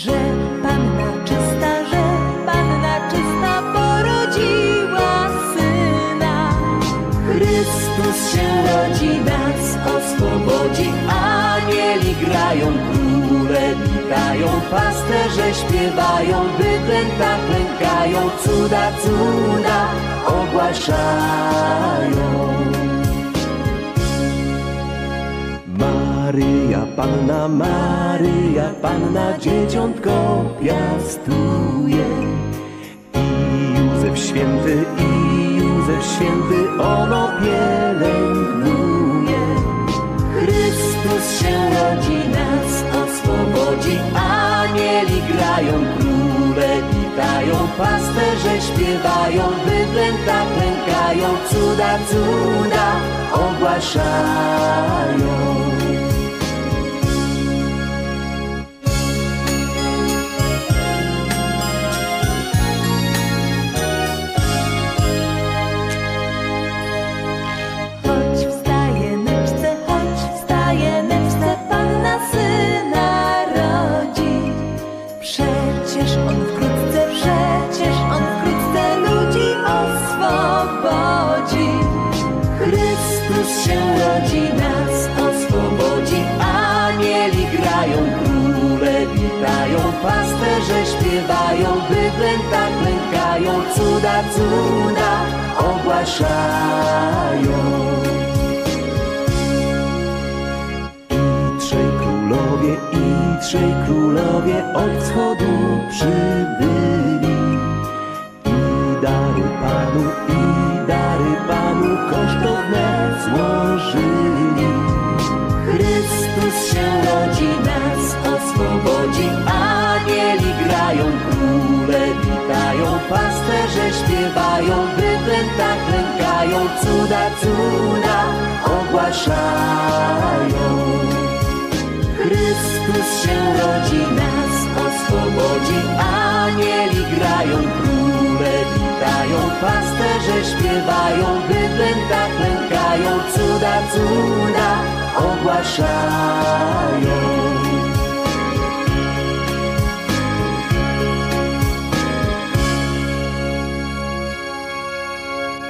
że panna czysta, że panna czysta porodziła syna. Chrystus się rodzi, nas oswobodzi, anieli grają, króle witają, pasterze śpiewają, wyklęta klękają, cuda, cuda ogłaszają. Maryja, Panna Maryja, Panna Dzieciątko piastuje. I Józef Święty, i Józef Święty, ono pielęgnuje. Chrystus się rodzi, nas oswobodzi, anieli grają, króle witają, pasterze śpiewają, bydlęta klękają, cuda, cuda ogłaszają. Przecież on wkrótce, przecież on wkrótce ludzi oswobodzi. Chrystus się rodzi, nas oswobodzi, anieli grają, króle witają, pasterze śpiewają, bydlęta klękają, cuda, cuda ogłaszają. Królowie, i trzej królowie od wschodu przybyli. I dary Panu, i dary Panu kosztowne złożyli. Chrystus się rodzi, nas oswobodzi, anieli grają, króle witają, pasterze śpiewają, bydlęta klękają, cuda, cuda ogłaszają. Pasterze śpiewają, bydlęta klękają, cuda, cuda ogłaszają.